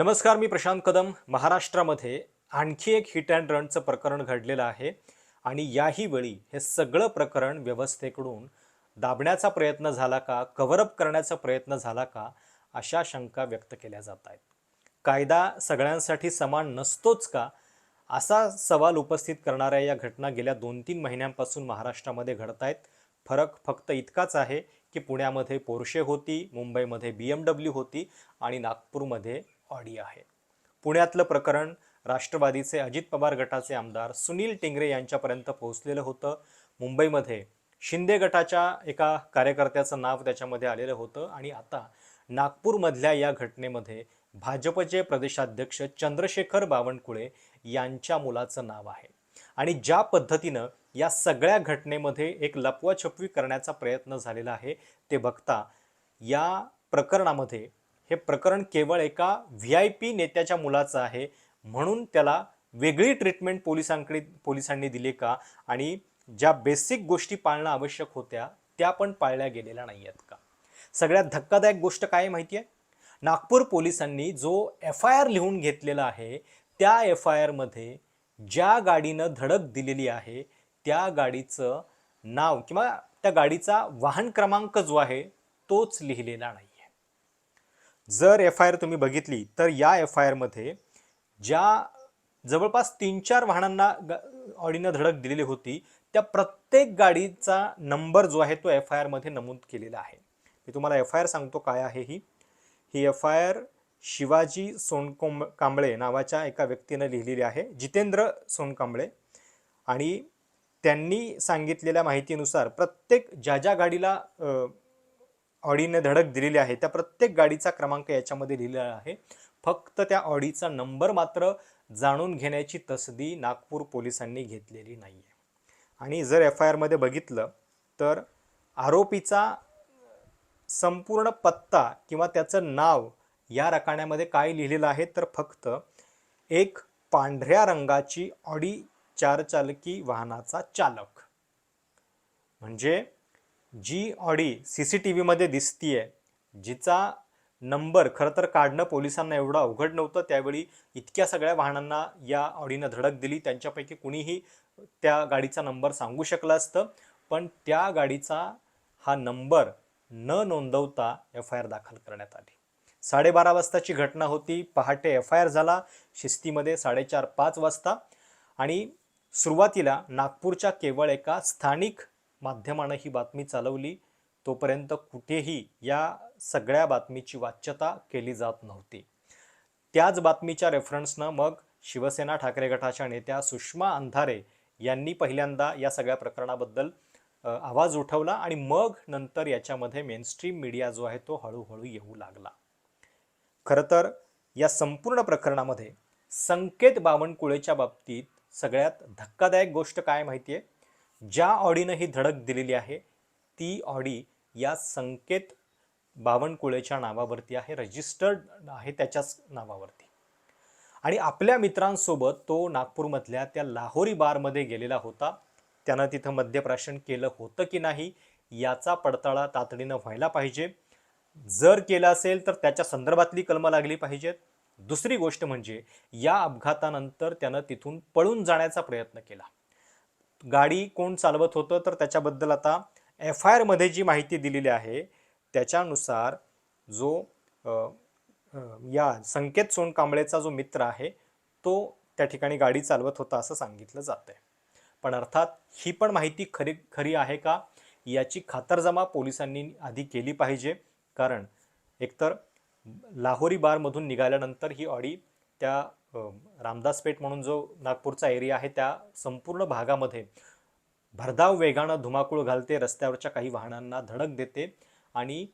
नमस्कार मी प्रशांत कदम. महाराष्ट्रामध्ये आणखी एक हिट अँड रनचं प्रकरण घडलेलं आहे आणि याही वेळी हे सगळं प्रकरण व्यवस्थेकडून दाबण्याचा प्रयत्न झाला का कव्हरअप करण्याचा प्रयत्न झाला का अशा शंका व्यक्त केल्या जात आहेत. कायदा सगळ्यांसाठी समान नसतोच का असा सवाल उपस्थित करणाऱ्या या घटना गेल्या दोन तीन महिन्यांपासून महाराष्ट्रामध्ये घडत आहेत. फरक फक्त इतकाच आहे की पुण्यामध्ये पोर्शे होती मुंबईमध्ये बी एम डब्ल्यू होती आणि नागपूरमध्ये ऑडी आहे. पुण्यातलं प्रकरण राष्ट्रवादीचे अजित पवार गटाचे आमदार सुनील टिंगरे यांच्यापर्यंत पोहोचलेलं होतं. मुंबईमध्ये शिंदे गटाच्या एका कार्यकर्त्याचं नाव त्याच्यामध्ये आलेलं होतं आणि आता नागपूरमधल्या या घटनेमध्ये भाजपचे प्रदेशाध्यक्ष चंद्रशेखर बावनकुळे यांच्या मुलाचं नाव आहे. आणि ज्या पद्धतीनं या सगळ्या घटनेमध्ये एक लपवाछपवी करण्याचा प्रयत्न झालेला आहे ते बघता या प्रकरणामध्ये हे प्रकरण केवळ एका व्ही आय पी नेत्याच्या मुलाचं आहे. म्हणून त्याला वेगळी ट्रीटमेंट पोलिसांकडे पोलिसांनी दिली का? आणि ज्या बेसिक गोष्टी पाळणं आवश्यक होत्या त्या पण पाळल्या गेलेल्या नाही आहेत का? सगळ्यात धक्कादायक गोष्ट काय आहे माहिती आहे नागपूर पोलिसांनी जो एफ आय आर लिहून घेतलेला आहे त्या एफ आय आरमध्ये ज्या गाडीनं धडक दिलेली आहे त्या गाडीचं नाव किंवा त्या गाडीचा वाहन क्रमांक जो आहे तोच लिहिलेला नाही. जर एफ आय आर तुम्ही बघितली तर या एफ आय आरमध्ये ज्या जवळपास तीन चार वाहनांना ग- ऑडीनं धडक दिलेली होती त्या प्रत्येक गाडीचा नंबर जो आहे तो एफ आय आरमध्ये नमूद केलेला आहे. मी तुम्हाला एफ आय आर सांगतो काय आहे ही. ही F I R Shivaji Sonkomb Kamble नावाच्या एका व्यक्तीनं लिहिलेली आहे जितेंद्र सोनकांबळे. आणि त्यांनी सांगितलेल्या माहितीनुसार प्रत्येक ज्या ज्या गाडीला ऑडीने धडक दिलेली आहे. त्या प्रत्येक गाडीचा क्रमांक याच्यामध्ये लिहिलेला आहे. फक्त त्या ऑडीचा नंबर मात्र जाणून घेण्याची तसदी नागपूर पोलिसांनी घेतलेली नाही आहे आणि जर एफ आय आरमध्ये बघितलं तर आरोपीचा संपूर्ण पत्ता किंवा त्याचं नाव या रकाण्यामध्ये काय लिहिलेलं आहे तर फक्त एक पांढऱ्या रंगाची ऑडी चारचालकी वाहनाचा चालक. म्हणजे जी ऑडी सी सी टी व्हीमध्ये दिसतीये जिचा नंबर खरं तर काढणं पोलिसांना एवढं अवघड नव्हतं. त्यावेळी इतक्या सगळ्या वाहनांना या ऑडीनं धडक दिली. त्यांच्यापैकी कुणीही त्या गाडीचा नंबर सांगू शकलं असतं. पण त्या गाडीचा हा नंबर न नोंदवता एफ आय आर दाखल करण्यात आली. साडेबारा वाजताची घटना होती. पहाटे एफ आय आर झाला. शिस्तीमध्ये साडेचार पाच वाजता. आणि सुरुवातीला नागपूरच्या केवळ एका स्थानिक माध्यमानं ही बातमी चालवली तोपर्यंत कुठेही या सगळ्या बातमीची वाच्यता केली जात नव्हती. त्याच बातमीच्या रेफरन्सनं मग शिवसेना ठाकरे गटाच्या नेत्या सुषमा अंधारे यांनी पहिल्यांदा या सगळ्या प्रकरणाबद्दल आवाज उठवला आणि मग नंतर याच्यामध्ये मेनस्ट्रीम मीडिया जो आहे तो हळूहळू येऊ लागला. खरं तर या संपूर्ण प्रकरणामध्ये संकेत बावनकुळेच्या बाबतीत सगळ्यात धक्कादायक गोष्ट काय माहिती आहे ज्या ऑडीनं ही धडक दिलेली आहे ती ऑडी या संकेत बावनकुळेच्या नावावरती आहे रजिस्टर्ड आहे त्याच्याच नावावरती. आणि आपल्या मित्रांसोबत तो नागपूरमधल्या त्या लाहोरी बारमध्ये गेलेला होता. त्यानं तिथं मद्यप्राशन केलं होतं की नाही याचा पडताळा तातडीनं व्हायला पाहिजे. जर केलं असेल तर त्याच्या संदर्भातली कलमं लागली पाहिजेत. दुसरी गोष्ट म्हणजे या अपघातानंतर त्यानं तिथून पळून जाण्याचा प्रयत्न केला. गाडी कोण चालवत होतं तर त्याच्याबद्दल आता एफ आय आरमध्ये जी माहिती दिलेली आहे त्याच्यानुसार जो या संकेत सोनकांबळेचा जो मित्र आहे तो त्या ठिकाणी गाडी चालवत होता असं सांगितलं जातंय. पण अर्थात ही पण माहिती खरी खरी आहे का? याची खातरजमा पोलिसांनी आधी केली पाहिजे. कारण एकतर लाहोरी बारमधून निघाल्यानंतर ही ऑडी त्या रामदास पेठ म्हणून जो नागपूरचा एरिया आहे त्या संपूर्ण भागामध्ये भरधाव वेगानं धुमाकूळ घालते रस्त्यावरच्या काही वाहनांना धडक देते आणि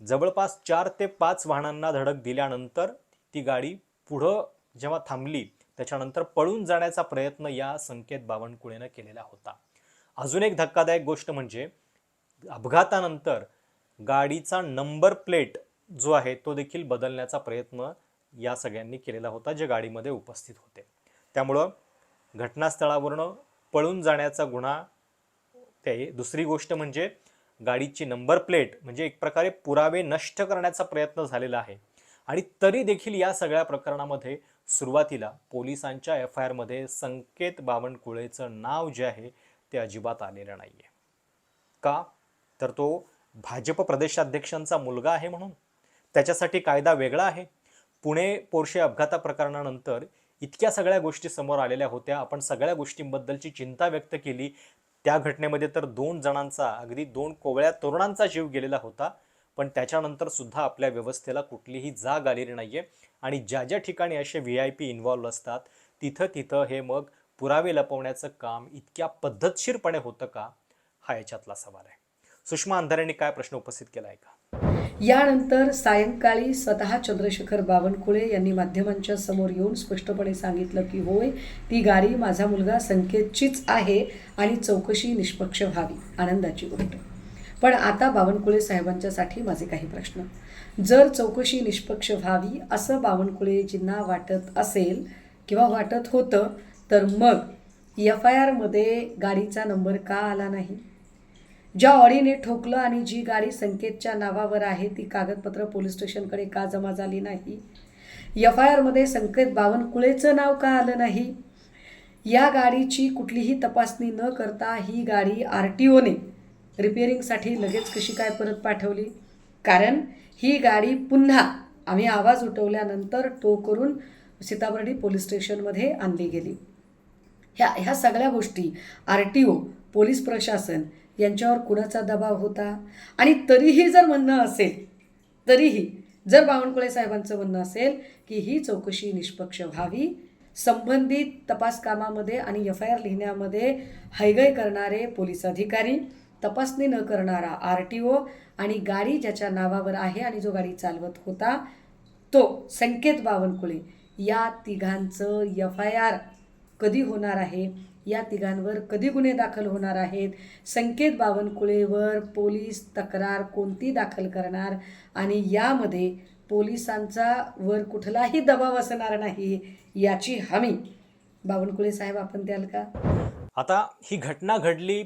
जवळपास चार ते पाच वाहनांना धडक दिल्यानंतर ती गाडी पुढं जेव्हा थांबली त्याच्यानंतर पळून जाण्याचा प्रयत्न या संकेत बावनकुळेनं केलेला होता. अजून एक धक्कादायक गोष्ट म्हणजे अपघातानंतर गाडीचा नंबर प्लेट जो आहे तो देखील बदलण्याचा प्रयत्न या सगळ्यांनी केलेला होता जे गाडीमध्ये उपस्थित होते. त्यामुळं घटनास्थळावरनं पळून जाण्याचा गुन्हा ते दुसरी गोष्ट म्हणजे गाडीची नंबर प्लेट म्हणजे एक प्रकारे पुरावे नष्ट करण्याचा प्रयत्न झालेला आहे. आणि तरी देखील या सगळ्या प्रकरणामध्ये सुरुवातीला पोलिसांच्या एफ आय आरमध्ये संकेत बावनकुळेचं नाव जे आहे ते अजिबात आलेलं नाही आहे का? तर तो भाजप प्रदेशाध्यक्षांचा मुलगा आहे म्हणून. त्याच्यासाठी कायदा वेगळा आहे. पुणे पोरशे अपघाता प्रकरणानंतर इतक्या सगळ्या गोष्टी समोर आलेल्या होत्या. आपण सगळ्या गोष्टींबद्दलची चिंता व्यक्त केली. त्या घटनेमध्ये तर दोन जणांचा अगदी दोन कोवळ्या तरुणांचा जीव गेलेला होता. पण त्याच्यानंतर सुद्धा आपल्या व्यवस्थेला कुठलीही जाग आलेली नाही आहे आणि ज्या ज्या ठिकाणी असे व्ही आय पी इन्व्हॉल्व्ह असतात तिथं तिथं हे मग पुरावे लपवण्याचं काम इतक्या पद्धतशीरपणे होतं का? हा याच्यातला सवाल आहे. सुषमा अंधारेंनी काय प्रश्न उपस्थित केला आहे का? यानंतर सायंकाळी स्वतः चंद्रशेखर बावनकुळे यांनी माध्यमांच्या समोर येऊन स्पष्टपणे सांगितलं की होय ती गाडी माझा मुलगा संकेतचीच आहे आणि चौकशी निष्पक्ष व्हावी. आनंदाची गोष्ट. पण आता बावनकुळे साहेबांच्यासाठी माझे काही प्रश्न. जर चौकशी निष्पक्ष व्हावी असं बावनकुळेजींना वाटत असेल किंवा वाटत होतं तर मग एफ आय आरमध्ये गाडीचा नंबर का आला नाही? ज्या ऑडीने ठोकलं आणि जी गाडी संकेतच्या नावावर आहे ती कागदपत्र पोलीस स्टेशनकडे का जमा झाली नाही? एफ आय आरमध्ये संकेत बावनकुळेचं नाव का आलं नाही? या गाडीची कुठलीही तपासणी न करता ही गाडी आर टी ओने रिपेअरिंगसाठी लगेच कशी काय परत पाठवली? कारण ही गाडी पुन्हा आम्ही आवाज उठवल्यानंतर टो करून सीताबर्डी पोलीस स्टेशनमध्ये आणली गेली. ह्या ह्या सगळ्या गोष्टी आर टी ओ पोलीस प्रशासन यांच्यावर कुणाचा दबाव होता? आणि तरीही जर म्हणणं असेल तरीही जर बावनकुळे साहेबांचं म्हणणं असेल की ही चौकशी निष्पक्ष व्हावी संबंधित तपास कामामध्ये आणि एफ आय आर लिहिण्यामध्ये हैगय करणारे पोलीस अधिकारी तपासणी न करणारा आर टी ओ आणि गाडी ज्याच्या नावावर आहे आणि जो गाडी चालवत होता तो संकेत बावनकुळे या तिघांचं एफ आय आर कधी होणार आहे? या तिघांवर कधी गुन्हे दाखल होणार आहेत? संकेत बावनकुळेवर पोलीस तक्रार कोणती दाखल करणार? आणि यामध्ये पोलिसांचा वर कुठलाही दबाव असणार नाही याची हमी. बावनकुळे साहेब आपण द्याल का? आता ही घटना घडली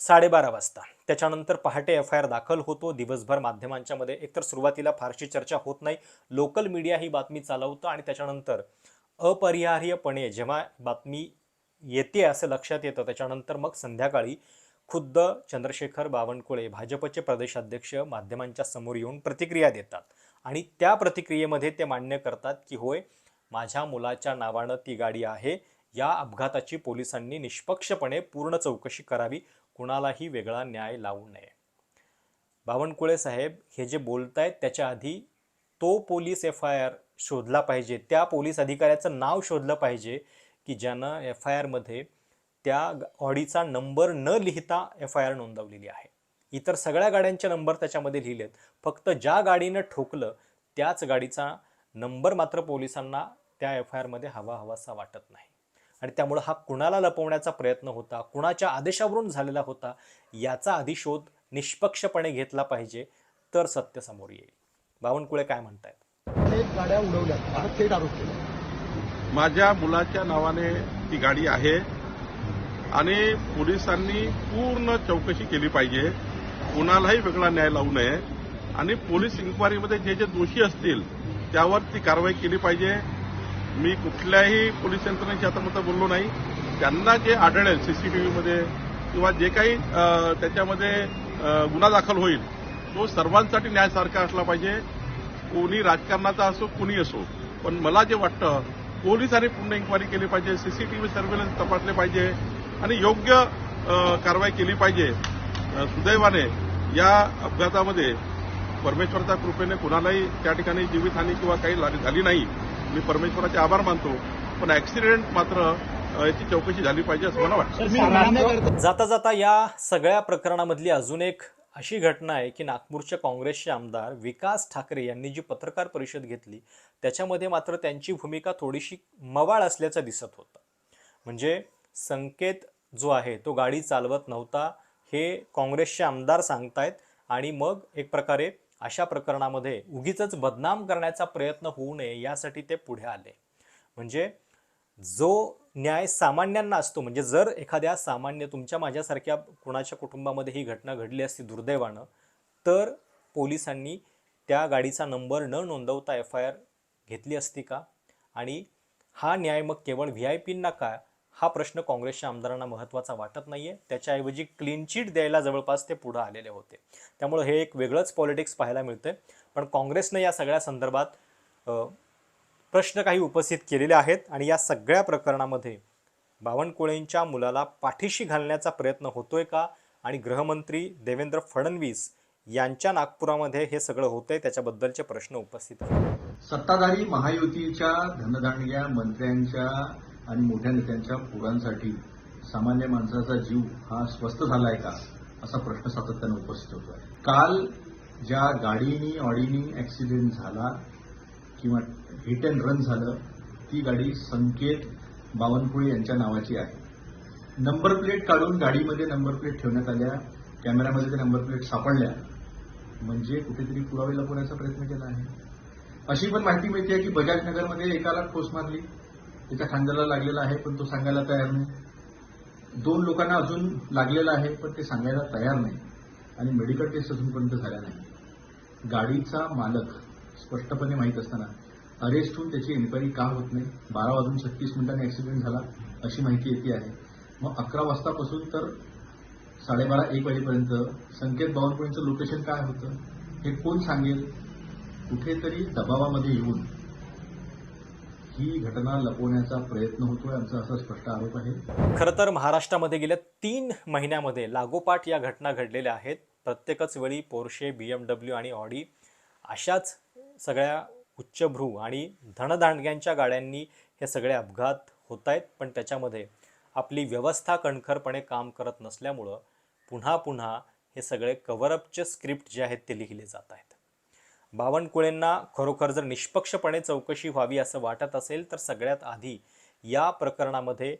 साडेबारा वाजता. त्याच्यानंतर पहाटे एफ आय आर दाखल होतो. दिवसभर माध्यमांच्या मध्ये एकतर सुरुवातीला फारशी चर्चा होत नाही. लोकल मीडिया ही बातमी चालवतं आणि त्याच्यानंतर अपरिहार्यपणे जेव्हा बातमी येते असं लक्षात येतं. त्याच्यानंतर मग संध्याकाळी खुद्द चंद्रशेखर बावनकुळे भाजपचे प्रदेशाध्यक्ष माध्यमांच्या समोर येऊन प्रतिक्रिया देतात. आणि त्या प्रतिक्रियेमध्ये ते मान्य करतात की होय माझ्या मुलाच्या नावानं ती गाडी आहे. या अपघाताची पोलिसांनी निष्पक्षपणे पूर्ण चौकशी करावी. कुणालाही वेगळा न्याय लावू नये. बावनकुळे साहेब हे जे बोलतायत त्याच्या आधी तो पोलीस एफ आय आर शोधला पाहिजे. त्या पोलीस अधिकाऱ्याचं नाव शोधलं पाहिजे. की ज्यानं एफ आय आरमध्ये त्या ऑडीचा नंबर न लिहिता एफ आय आर नोंदवलेली आहे. इतर सगळ्या गाड्यांचे नंबर त्याच्यामध्ये लिहिलेत. फक्त ज्या गाडीनं ठोकलं त्याच गाडीचा नंबर मात्र पोलिसांना त्या एफ आय आरमध्ये हवा हवासा वाटत नाही. आणि त्यामुळं हा कुणाला लपवण्याचा प्रयत्न होता कुणाच्या आदेशावरून झालेला होता याचा आधी शोध निष्पक्षपणे घेतला पाहिजे तर सत्य समोर येईल. बावनकुळे काय म्हणतायत? गाड्या उडवल्या थेट आरोप केला. माझ्या मुलाच्या नावाने ती गाडी आहे. आणि पोलिसांनी पूर्ण चौकशी केली पाहिजे. कुणालाही वेगळा न्याय लावू नये. आणि पोलीस इन्क्वायरीमध्ये जे जे दोषी असतील त्यावर ती कारवाई केली पाहिजे. मी कुठल्याही पोलीस यंत्रणेशी आता बोललो नाही. त्यांना जे आढळेल सीसीटीव्हीमध्ये किंवा जे काही त्याच्यामध्ये गुन्हा दाखल होईल तो सर्वांसाठी न्यायसारखा असला पाहिजे. कोणी राजकारणाचा असो कुणी असो. पण मला जे वाटतं पोलिसांनी पूर्ण इन्क्वायरी केली पाहिजे सीसीटीव्ही सर्व्हेलन्स तपासले पाहिजे आणि योग्य कारवाई केली पाहिजे. सुदैवाने या अपघातामध्ये परमेश्वराच्या कृपेने कुणालाही त्या ठिकाणी जीवितहानी किंवा काही झाली नाही. मी परमेश्वराचे आभार मानतो पण ऍक्सिडेंट मात्र याची चौकशी झाली पाहिजे असं मला वाटतं. जाता जाता या सगळ्या प्रकरणामधली अजून एक अशी घटना आहे की नागपूरचे काँग्रेसचे आमदार विकास ठाकरे यांनी जी पत्रकार परिषद घेतली त्याच्यामध्ये मात्र त्यांची भूमिका थोडीशी मवाळ असल्याचं दिसत होतं. म्हणजे संकेत जो आहे तो गाडी चालवत नव्हता हे काँग्रेसचे आमदार सांगतायत आणि मग एक प्रकारे अशा प्रकरणामध्ये उगीच बदनाम करण्याचा प्रयत्न होऊ नये यासाठी ते पुढे आले. म्हणजे जो न्याय सामान्यांना असतो. म्हणजे जर एखाद्या सामान्य तुमच्या माझ्यासारख्या कुणाच्या कुटुंबामध्ये ही घटना घडली असती दुर्दैवानं तर पोलिसांनी त्या गाडीचा नंबर न नोंदवता एफ आय आर घेतली असती का? आणि हा न्याय मग केवळ व्ही आय पींना का? हा प्रश्न काँग्रेसच्या आमदारांना महत्त्वाचा वाटत नाही आहे त्याच्याऐवजी क्लीन चिट द्यायला जवळपास ते पुढं आलेले होते. त्यामुळं हे एक वेगळंच पॉलिटिक्स पाहायला मिळतं पण काँग्रेसनं या सगळ्या संदर्भात प्रश्न काही उपस्थित केलेले आहेत आणि या सगळ्या प्रकरणामध्ये बावनकुळेंच्या मुलाला पाठीशी घालण्याचा प्रयत्न होतोय का? आणि गृहमंत्री देवेंद्र फडणवीस यांच्या नागपुरामध्ये हे सगळं होतंय त्याच्याबद्दलचे प्रश्न उपस्थित आहेत. सत्ताधारी महायुतीच्या धनदांडग्या मंत्र्यांच्या आणि मोठ्या नेत्यांच्या पुरांसाठी सामान्य माणसाचा जीव हा स्वस्त झालाय का? असा प्रश्न सातत्यानं उपस्थित होतोय. काल ज्या गाडीनी ऑडीनी ऍक्सिडेंट झाला किंवा हिट अँड रन झालं ती गाडी संकेत बावनकुळे यांच्या नावाची आहे. नंबर प्लेट काढून गाडीमध्ये नंबर प्लेट ठेवण्यात आल्या कॅमेऱ्यामध्ये त्या नंबर प्लेट सापडल्या. म्हणजे कुठेतरी पुरावे लपवण्याचा प्रयत्न केला आहे. अशी पण माहिती मिळते की बजाज नगरमध्ये एकाला ठोस मारली. त्याच्या खांद्याला लागलेला आहे पण तो सांगायला तयार नाही. दोन लोकांना अजून लागलेला आहे पण ते सांगायला तयार नाही. आणि मेडिकल टेस्ट अजूनपर्यंत झाल्या नाही. गाडीचा मालक स्पष्टपणे माहीत असताना अरेस्ट होऊन त्याची एन्क्वायरी का होत नाही? बारा वाजून छत्तीस मिनिटांनी ऍक्सिडेंट झाला अशी माहिती येते आहे. मग अकरा वाजतापासून तर साडेबारा एक वाजेपर्यंत संकेत बावनकुळेंचं लोकेशन काय होतं? हे कोण सांगेल? कुठेतरी दबावामध्ये येऊन ही घटना लपवण्याचा प्रयत्न होतोय आमचा असा स्पष्ट आरोप आहे. खरं तर महाराष्ट्रामध्ये गेल्या तीन महिन्यामध्ये लागोपाठ या घटना घडलेल्या आहेत. प्रत्येकच वेळी पोर्शे बी एम डब्ल्यू आणि ऑडी अशाच सगळ्या उच्चभ्रू आणि धनदांडग्यांच्या गाड्यांनी हे सगळे अपघात होत आहेत पण त्याच्यामध्ये आपली व्यवस्था कणखरपणे काम करत नसल्यामुळं पुन्हा पुन्हा हे सगळे कव्हरअपचे स्क्रिप्ट जे आहेत ते लिहिले जात आहेत बावनकुळेंना खरोखर जर निष्पक्षपणे चौकशी व्हावी असं वाटत असेल तर सगळ्यात आधी या प्रकरणामध्ये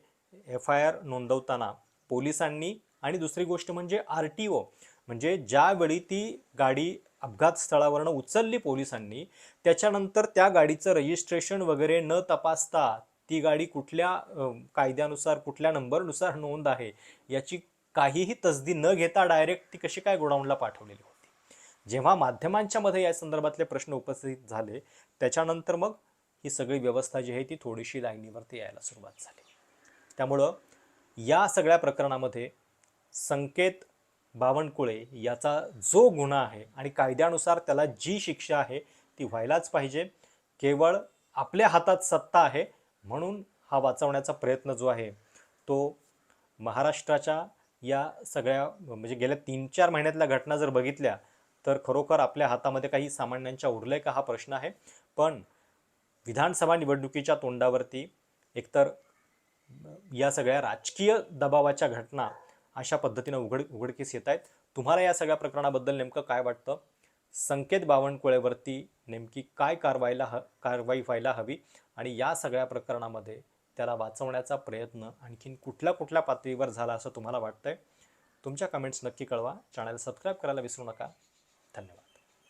एफ आय आर नोंदवताना पोलिसांनी आणि दुसरी गोष्ट म्हणजे आर टी ओ म्हणजे ज्यावेळी ती गाडी अपघात स्थळावरनं उचलली पोलिसांनी. त्याच्यानंतर त्या गाडीचं रजिस्ट्रेशन वगैरे न तपासता ती गाडी कुठल्या कायद्यानुसार कुठल्या नंबरनुसार नोंद आहे याची काहीही तसदी न घेता डायरेक्ट ती कशी काय गोडाऊनला पाठवलेली होती? जेव्हा माध्यमांच्या मध्ये या संदर्भातले प्रश्न उपस्थित झाले त्याच्यानंतर मग ही सगळी व्यवस्था जी आहे ती थोडीशी लाईनीवरती यायला सुरुवात झाली. त्यामुळं या सगळ्या प्रकरणामध्ये संकेत बावनकुळे याचा जो गुन्हा आहे आणि कायद्यानुसार त्याला जी शिक्षा आहे ती व्हायलाच पाहिजे. केवळ आपल्या हातात सत्ता आहे म्हणून हा वाचवण्याचा प्रयत्न जो आहे तो महाराष्ट्राच्या या सगळ्या म्हणजे गेल्या तीन चार महिन्यातल्या घटना जर बघितल्या तर खरोखर आपल्या हातामध्ये काही सामान्यांच्या उरले का हा प्रश्न आहे. पण विधानसभा निवडणुकीच्या तोंडावरती एकतर या सगळ्या राजकीय दबावाच्या घटना अशा पद्धतीनं उघड उघडकीस येत आहेत. तुम्हाला या सगळ्या प्रकरणाबद्दल नेमकं काय वाटतं? संकेत बावनकुळेवरती नेमकी काय कारवाईला ह कारवाई व्हायला हवी? आणि या सगळ्या प्रकरणामध्ये त्याला वाचवण्याचा प्रयत्न आणखीन कुठल्या कुठल्या पातळीवर झाला असं तुम्हाला वाटतंय? तुमच्या कमेंट्स नक्की कळवा. चॅनल सबस्क्राईब करायला विसरू नका. धन्यवाद.